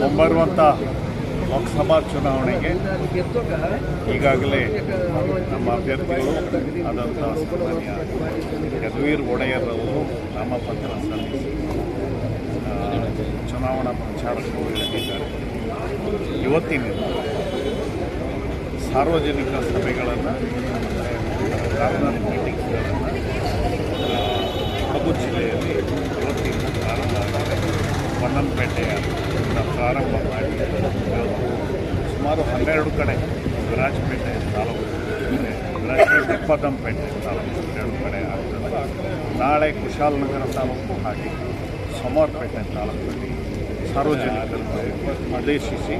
ಮುಂಬರುವಂಥ ಲೋಕಸಭಾ ಚುನಾವಣೆಗೆ ಈಗಾಗಲೇ ನಮ್ಮ ಅಭ್ಯರ್ಥಿಗಳು ಆದಂಥ ಸನ್ಮಾನ್ಯ ಯದುವೀರ್ ಒಡೆಯರವರು ನಾಮಪತ್ರ ಸಲ್ಲಿಸಿ ಚುನಾವಣಾ ಪ್ರಚಾರಕ್ಕೆ ಇಳಿದಿದ್ದಾರೆ ಇವತ್ತಿನಿಂದ ಸಾರ್ವಜನಿಕ ಸಭೆಗಳನ್ನು ಕಾರ್ನರ್ ಮೀಟಿಂಗ್ಸ್ಗಳನ್ನು ಕೊಡಗು ಜಿಲ್ಲೆಯಲ್ಲಿ ಇವತ್ತಿನ ಪ್ರಾರಂಭ ಆಗಿದೆ ಪ್ರಾರಂಭ ಮಾಡಿ ಸುಮಾರು ಹನ್ನೆರಡು ಕಡೆ ವಿರಾಜಪೇಟೆ ತಾಲೂಕು ವಿರಾಜಪೇಟೆ ಪದಂಪೇಟೆ ತಾಲೂಕು ಹನ್ನೆರಡು ಕಡೆ ಆಗ್ತದೆ. ನಾಳೆ ಕುಶಾಲನಗರ ತಾಲೂಕು ಹಾಗೆ ಸೋಮವಾರಪೇಟೆ ತಾಲೂಕಲ್ಲಿ ಸಾರ್ವಜನಿಕರನ್ನು ಉದ್ದೇಶಿಸಿ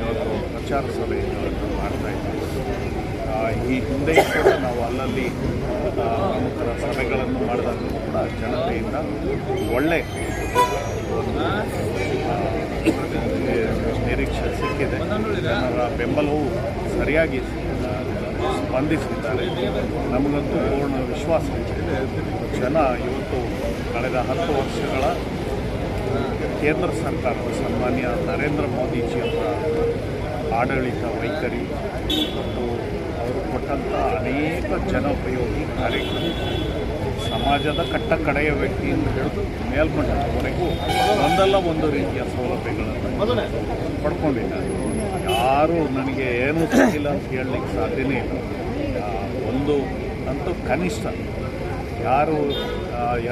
ಇವತ್ತು ಪ್ರಚಾರ ಸಭೆಯನ್ನು ಮಾಡ್ತಾ ಇದ್ದೀವಿ. ಈ ಹಿಂದೆ ಕೂಡ ನಾವು ಅಲ್ಲಲ್ಲಿ ಪ್ರಮುಖರ ಸಭೆಗಳನ್ನು ಮಾಡಿದಾಗಲೂ ಕೂಡ ಜನತೆಯಿಂದ ಒಳ್ಳೆ ಜನರ ಬೆಂಬಲವು ಸರಿಯಾಗಿ ಸ್ಪಂದಿಸಿದ್ದಾರೆ ನಮಗಂತೂ ಪೂರ್ಣ ವಿಶ್ವಾಸ ಜನ ಇವತ್ತು ಕಳೆದ ಹತ್ತು ವರ್ಷಗಳ ಕೇಂದ್ರ ಸರ್ಕಾರದ ಸನ್ಮಾನ್ಯ ನರೇಂದ್ರ ಮೋದಿಜಿಯವರ ಆಡಳಿತ ವೈಖರಿ ಮತ್ತು ಅವರು ಕೊಟ್ಟಂಥ ಅನೇಕ ಜನೋಪಯೋಗಿ ಕಾರ್ಯಕ್ರಮ. ಸಮಾಜದ ಕಟ್ಟ ಕಡೆಯ ವ್ಯಕ್ತಿಯಿಂದ ಹಿಡಿದು ಮೇಲ್ಮಟ್ಟದವರೆಗೂ ಒಂದಲ್ಲ ಒಂದು ರೀತಿಯ ಸೌಲಭ್ಯಗಳನ್ನು ಪಡ್ಕೊಂಡಿದ್ದಾರೆ. ಯಾರು ನನಗೆ ಏನೂ ಸಿಕ್ಕಿಲ್ಲ ಅಂತ ಹೇಳಲಿಕ್ಕೆ ಸಾಧ್ಯನೇ ಇಲ್ಲ. ಒಂದು ಅಂತೂ ಕನಿಷ್ಠ ಯಾರು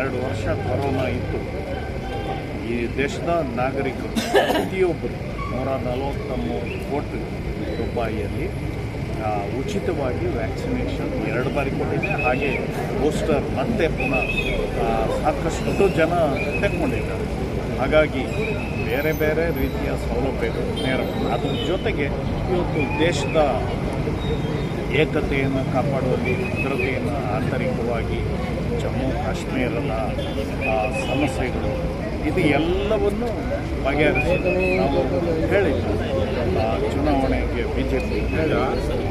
ಎರಡು ವರ್ಷ ಕೊರೋನಾ ಇತ್ತು. ಈ ದೇಶದ ನಾಗರಿಕರು ಪ್ರತಿಯೊಬ್ಬರು ನೂರ ನಲವತ್ತ ಮೂರು ಕೋಟಿ ರೂಪಾಯಿಯಲ್ಲಿ ಉಚಿತವಾಗಿ ವ್ಯಾಕ್ಸಿನೇಷನ್ ಎರಡು ಬಾರಿ ಕೊಟ್ಟಿದೆ ಹಾಗೆ ಪೋಸ್ಟರ್ ಮತ್ತೆ ಪುನಃ ಸಾಕಷ್ಟು ಜನ ತೆಕ್ಕೊಂಡಿದ್ದಾರೆ. ಹಾಗಾಗಿ ಬೇರೆ ಬೇರೆ ರೀತಿಯ ಸೌಲಭ್ಯಗಳು ನೆರವು ಅದ್ರ ಜೊತೆಗೆ ಇವತ್ತು ದೇಶದ ಏಕತೆಯನ್ನು ಕಾಪಾಡುವಲ್ಲಿ ಭದ್ರತೆಯನ್ನು ಆಂತರಿಕವಾಗಿ ಜಮ್ಮು ಕಾಶ್ಮೀರದ ಸಮಸ್ಯೆಗಳು ಇದು ಎಲ್ಲವನ್ನು ಬಗೆಹರಿಸಿ ನಾವು ಹೇಳಿದ್ವಿ ಆ, ಚುನಾವಣೆಗೆ ಬಿ ಜೆ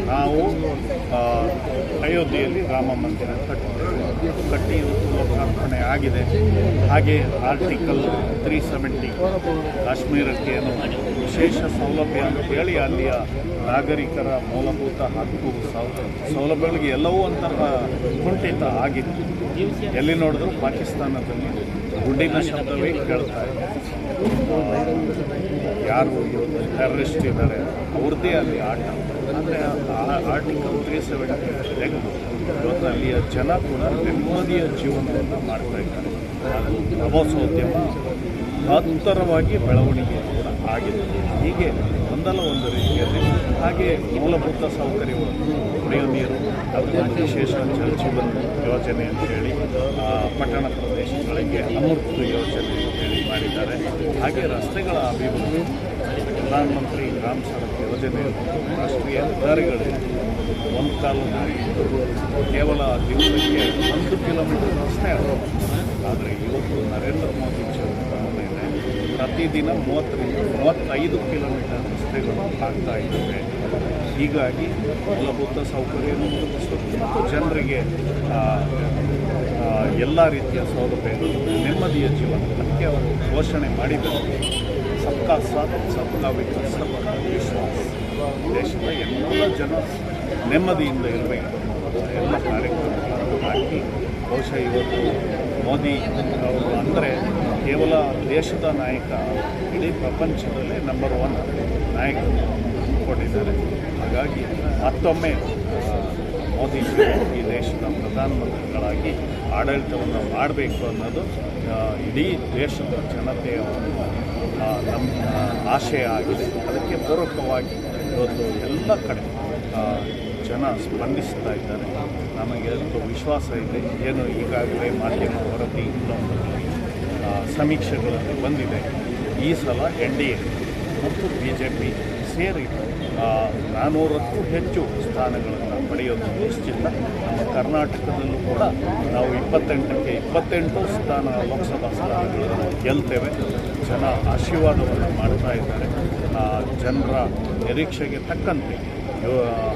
ನಾವು ಅಯೋಧ್ಯೆಯಲ್ಲಿ ರಾಮ ಮಂದಿರ ಕಟ್ಟಿ ಲೋಕಾರ್ಪಣೆ ಆಗಿದೆ. ಹಾಗೆ ಆರ್ಟಿಕಲ್ ತ್ರೀ ಸೆವೆಂಟಿ ಕಾಶ್ಮೀರಕ್ಕೆ ಏನು ವಿಶೇಷ ಸೌಲಭ್ಯ ಅಂತ ಹೇಳಿ ಅಲ್ಲಿಯ ನಾಗರಿಕರ ಮೂಲಭೂತ ಹಕ್ಕು ಸೌಲಭ್ಯಗಳಿಗೆ ಎಲ್ಲವೂ ಒಂಥರ ಕುಂಠಿತ ಆಗಿತ್ತು. ಎಲ್ಲಿ ನೋಡಿದ್ರು ಪಾಕಿಸ್ತಾನದಲ್ಲಿ ಗುಂಡಿನ ಶಬ್ದವೇ ಕೇಳ್ತಾ ಇದೆ ಯಾರು ಟೆರರಿಸ್ಟ್ ಇದ್ದಾರೆ? ಅವ್ರದ್ದೇ ಅಲ್ಲಿ ಆಟ. ಅಂದರೆ ಆರ್ಟಿಕಲ್ ತ್ರೀ ಸೆವೆಂಟಿ ತೆಗೆದು ಇವತ್ತು ಅಲ್ಲಿಯ ಜನ ಕೂಡ ನೆಮ್ಮದಿಯ ಜೀವನವನ್ನು ಮಾಡ್ತಾ ಇದ್ದಾರೆ. ಅದು ಪ್ರವಾಸೋದ್ಯಮ ಮಹತ್ತರವಾಗಿ ಬೆಳವಣಿಗೆ ಕೂಡ ಆಗಿದೆ. ಹೀಗೆ ಒಂದಲ್ಲ ಒಂದು ರೀತಿಯಲ್ಲಿ ಹಾಗೆ ಮೂಲಭೂತ ಸೌಕರ್ಯಗಳು ಕುಡಿಯುವ ನೀರು ಅದಕ್ಕೊಂದು ವಿಶೇಷ ಜಲಜೀವನ ಯೋಜನೆ ಅಂತೇಳಿ ಪಟ್ಟಣ ಪ್ರದೇಶಗಳಿಗೆ ಅಮೃತ ಯೋಜನೆ ಅಂತೇಳಿ ಮಾಡಿದ್ದಾರೆ. ಹಾಗೆ ರಸ್ತೆಗಳ ಅಭಿವೃದ್ಧಿ, ಪ್ರಧಾನಮಂತ್ರಿ ರಾಮ್ ಸಡಕ್ ಯೋಜನೆ ರಾಷ್ಟ್ರೀಯ ಹೆದ್ದಾರಿಗಳು ಒಂದು ಕಾಲದಲ್ಲಿ ಕೇವಲ ದಿವಸಕ್ಕೆ ಒಂದು ಕಿಲೋಮೀಟರ್ ರಸ್ತೆ ಅದು ಆದರೆ ಇವತ್ತು ನರೇಂದ್ರ ಮೋದಿ ಮೇಲೆ ಪ್ರತಿದಿನ ಮೂವತ್ತರಿಂದ ಮೂವತ್ತೈದು ಕಿಲೋಮೀಟರ್ ರಸ್ತೆಗಳು ಆಗ್ತಾ ಇದ್ದಾವೆ. ಹೀಗಾಗಿ ಮೂಲಭೂತ ಸೌಕರ್ಯವನ್ನು ಮತ್ತು ಜನರಿಗೆ ಎಲ್ಲ ರೀತಿಯ ಸೌಲಭ್ಯಗಳು ನೆಮ್ಮದಿಯ ಜೀವನ ಅದಕ್ಕೆ ಅವರು ಘೋಷಣೆ ಮಾಡಿದ್ದಾರೆ. ಸಬ್ಕಾ ಸಾಥ್, ಸಬ್ಕಾ ವಿಕಾಸ್ ಸಬ್ಕಾ ವಿಶ್ವಾಸ್. ದೇಶದ ಎಲ್ಲ ಜನ ನೆಮ್ಮದಿಯಿಂದ ಇರಬೇಕು. ಎಲ್ಲ ಕಾರ್ಯಕ್ರಮಗಳನ್ನು ಹಾಕಿ ಬಹುಶಃ ಇವತ್ತು ಮೋದಿ ಅವರು ಅಂದರೆ ಕೇವಲ ದೇಶದ ನಾಯಕ, ಇಡೀ ಪ್ರಪಂಚದಲ್ಲೇ ನಂಬರ್ ಒನ್ ನಾಯಕರು ಅಂದ್ಕೊಂಡಿದ್ದಾರೆ. ಹಾಗಾಗಿ ಮತ್ತೊಮ್ಮೆ ಮೋದಿ ಈ ದೇಶದ ಪ್ರಧಾನಮಂತ್ರಿಗಳಾಗಿ ಆಡಳಿತವನ್ನು ಮಾಡಬೇಕು ಅನ್ನೋದು ಇಡೀ ದೇಶದ ಜನತೆಯ ಒಂದು ನಮ್ಮ ಆಶಯ ಆಗಿದೆ. ಅದಕ್ಕೆ ಪೂರಕವಾಗಿ ಇವತ್ತು ಎಲ್ಲ ಕಡೆ ಜನ ಸ್ಪಂದಿಸ್ತಾ ಇದ್ದಾರೆ. ನಮಗೆ ಒಂದು ವಿಶ್ವಾಸ ಇದೆ. ಏನು ಈಗಾಗಲೇ ಮಾಧ್ಯಮ ವರದಿ ಇನ್ನೊಂದು ಸಮೀಕ್ಷೆಗಳಲ್ಲಿ ಬಂದಿದೆ. ಈ ಸಲ ಎನ್ ಡಿ ಎ ಮತ್ತು ಬಿ ಜೆ ಪಿ ಸೇರಿ ನಾನ್ನೂರಕ್ಕೂ ಹೆಚ್ಚು ಸ್ಥಾನಗಳನ್ನು ಪಡೆಯೋದು ನಿಶ್ಚಿತ. ನಮ್ಮ ಕರ್ನಾಟಕದಲ್ಲೂ ಕೂಡ ನಾವು ಇಪ್ಪತ್ತೆಂಟಕ್ಕೆ ಇಪ್ಪತ್ತೆಂಟು ಸ್ಥಾನ ಲೋಕಸಭಾ ಸ್ಥಾನಗಳನ್ನು ಗೆಲ್ತೇವೆ. ಜನ ಆಶೀರ್ವಾದವನ್ನು ಮಾಡ್ತಾ ಇದ್ದಾರೆ. ಜನರ ನಿರೀಕ್ಷೆಗೆ ತಕ್ಕಂತೆ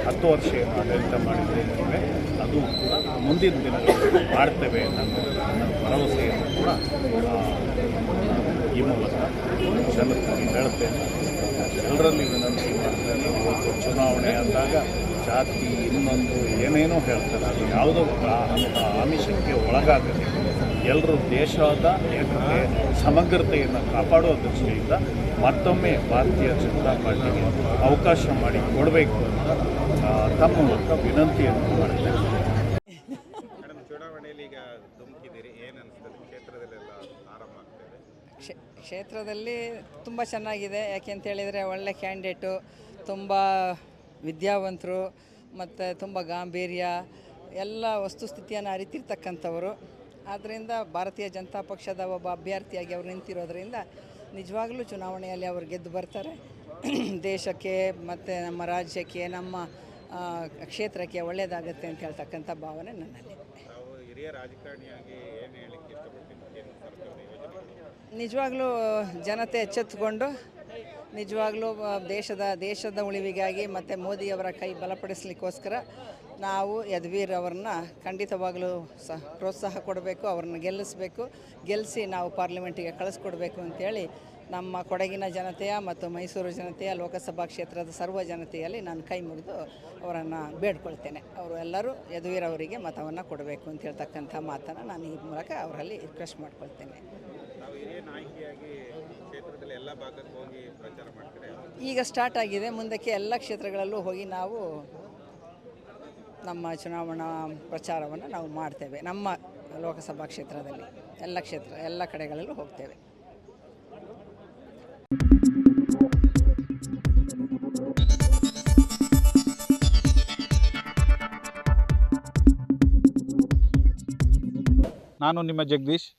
ಹತ್ತು ವರ್ಷ ಏನು ಆಡಳಿತ ಮಾಡಿದ್ದೇವೆ ಅದು ಕೂಡ ಮುಂದಿನ ದಿನಗಳಲ್ಲಿ ಮಾಡ್ತೇವೆ ಅನ್ನೋ ಭರವಸೆಯನ್ನು ಕೂಡ ಈ ಮೂಲಕ ಜನತೆಗೆ ಹೇಳ್ತೇನೆ. ಎಲ್ಲರಲ್ಲಿ ವಿನಂತಿ ಮಾಡ್ತಾರೆ. ಇವತ್ತು ಚುನಾವಣೆ ಅಂದಾಗ ಜಾತಿ, ಇನ್ನೊಂದು ಏನೇನೋ ಹೇಳ್ತಾರೆ. ಅದು ಯಾವುದೋ ಅಂತ ಆಮಿಷಕ್ಕೆ ಒಳಗಾಗದೆ ಎಲ್ಲರೂ ದೇಶದ ಏಕತೆ, ಸಮಗ್ರತೆಯನ್ನು ಕಾಪಾಡುವ ದೃಷ್ಟಿಯಿಂದ ಮತ್ತೊಮ್ಮೆ ಭಾರತೀಯ ಜನತಾ ಪಾರ್ಟಿಗೆ ಅವಕಾಶ ಮಾಡಿ ಕೊಡಬೇಕು ಅಂತ ತಮ್ಮ ಮೂಲಕ ವಿನಂತಿಯನ್ನು ಮಾಡ್ತೇನೆ ಮೇಡಮ್ ಚುನಾವಣೆಯಲ್ಲಿ ಈಗ ಧುಮುಕಿದ್ದೀರಿ ಏನು ಅನಿಸ್ತದೆ ಕ್ಷೇತ್ರದಲ್ಲೆಲ್ಲ ಆರಂಭ ಆಗ್ತದೆ ಕ್ಷೇ ಕ್ಷೇತ್ರದಲ್ಲಿ ತುಂಬ ಚೆನ್ನಾಗಿದೆ. ಯಾಕೆ ಅಂತ ಹೇಳಿದರೆ ಒಳ್ಳೆ ಕ್ಯಾಂಡಿಡೇಟು, ತುಂಬ ವಿದ್ಯಾವಂತರು, ಮತ್ತು ತುಂಬ ಗಾಂಭೀರ್ಯ, ಎಲ್ಲ ವಸ್ತುಸ್ಥಿತಿಯನ್ನು ಅರಿತಿರ್ತಕ್ಕಂಥವರು. ಆದ್ದರಿಂದ ಭಾರತೀಯ ಜನತಾ ಪಕ್ಷದ ಒಬ್ಬ ಅಭ್ಯರ್ಥಿಯಾಗಿ ಅವರು ನಿಂತಿರೋದ್ರಿಂದ ನಿಜವಾಗಲೂ ಚುನಾವಣೆಯಲ್ಲಿ ಅವರು ಗೆದ್ದು ಬರ್ತಾರೆ. ದೇಶಕ್ಕೆ ಮತ್ತು ನಮ್ಮ ರಾಜ್ಯಕ್ಕೆ, ನಮ್ಮ ಕ್ಷೇತ್ರಕ್ಕೆ ಒಳ್ಳೆಯದಾಗುತ್ತೆ ಅಂತ ಹೇಳ್ತಕ್ಕಂಥ ಭಾವನೆ ನನ್ನಲ್ಲಿ ಹಿರಿಯ ರಾಜಕಾರಣಿಯಾಗಿ ಏನು ಹೇಳಲಿಕ್ಕೆ ಇಷ್ಟಪಡ್ತೀನಿ ಕೇಂದ್ರ ಸರ್ಕಾರದ ಯೋಜನೆಗಳು ನಿಜವಾಗ್ಲೂ ಜನತೆ ಎಚ್ಚೆತ್ತುಕೊಂಡು, ನಿಜವಾಗ್ಲೂ ದೇಶದ ದೇಶದ ಉಳಿವಿಗಾಗಿ ಮತ್ತು ಮೋದಿಯವರ ಕೈ ಬಲಪಡಿಸಲಿಕ್ಕೋಸ್ಕರ ನಾವು ಯದ್ವೀರ್ ಅವ್ರನ್ನ ಖಂಡಿತವಾಗಲೂ ಸಹ ಪ್ರೋತ್ಸಾಹ ಕೊಡಬೇಕು, ಅವ್ರನ್ನ ಗೆಲ್ಲಿಸಬೇಕು, ಗೆಲ್ಲಿಸಿ ನಾವು ಪಾರ್ಲಿಮೆಂಟಿಗೆ ಕಳಿಸ್ಕೊಡ್ಬೇಕು ಅಂತೇಳಿ ನಮ್ಮ ಕೊಡಗಿನ ಜನತೆಯ ಮತ್ತು ಮೈಸೂರು ಜನತೆಯ ಲೋಕಸಭಾ ಕ್ಷೇತ್ರದ ಸರ್ವ ಜನತೆಯಲ್ಲಿ ನಾನು ಕೈ ಮುಗಿದು ಅವರನ್ನು ಬೇಡ್ಕೊಳ್ತೇನೆ. ಅವರು ಎಲ್ಲರೂ ಯದುವೀರ್ ಅವರಿಗೆ ಮತವನ್ನು ಕೊಡಬೇಕು ಅಂತ ಹೇಳ್ತಕ್ಕಂಥ ಮಾತನ್ನು ನಾನು ಈ ಮೂಲಕ ಅವರಲ್ಲಿ ರಿಕ್ವೆಸ್ಟ್ ಮಾಡ್ಕೊಳ್ತೇನೆ. ನಾಯಕಿಯಾಗಿ ಕ್ಷೇತ್ರದಲ್ಲಿ ಎಲ್ಲ ಭಾಗಕ್ಕೆ ಹೋಗಿ ಪ್ರಚಾರ ಮಾಡ್ತಾರೆ? ಈಗ ಸ್ಟಾರ್ಟ್ ಆಗಿದೆ. ಮುಂದಕ್ಕೆ ಎಲ್ಲ ಕ್ಷೇತ್ರಗಳಲ್ಲೂ ಹೋಗಿ ನಾವು ನಮ್ಮ ಚುನಾವಣಾ ಪ್ರಚಾರವನ್ನು ನಾವು ಮಾಡ್ತೇವೆ. ನಮ್ಮ ಲೋಕಸಭಾ ಕ್ಷೇತ್ರದಲ್ಲಿ ಎಲ್ಲ ಕ್ಷೇತ್ರ ಎಲ್ಲ ಕಡೆಗಳಲ್ಲೂ ಹೋಗ್ತೇವೆ. ನಾನು ನಿಮ್ಮ ಜಗದೀಶ್.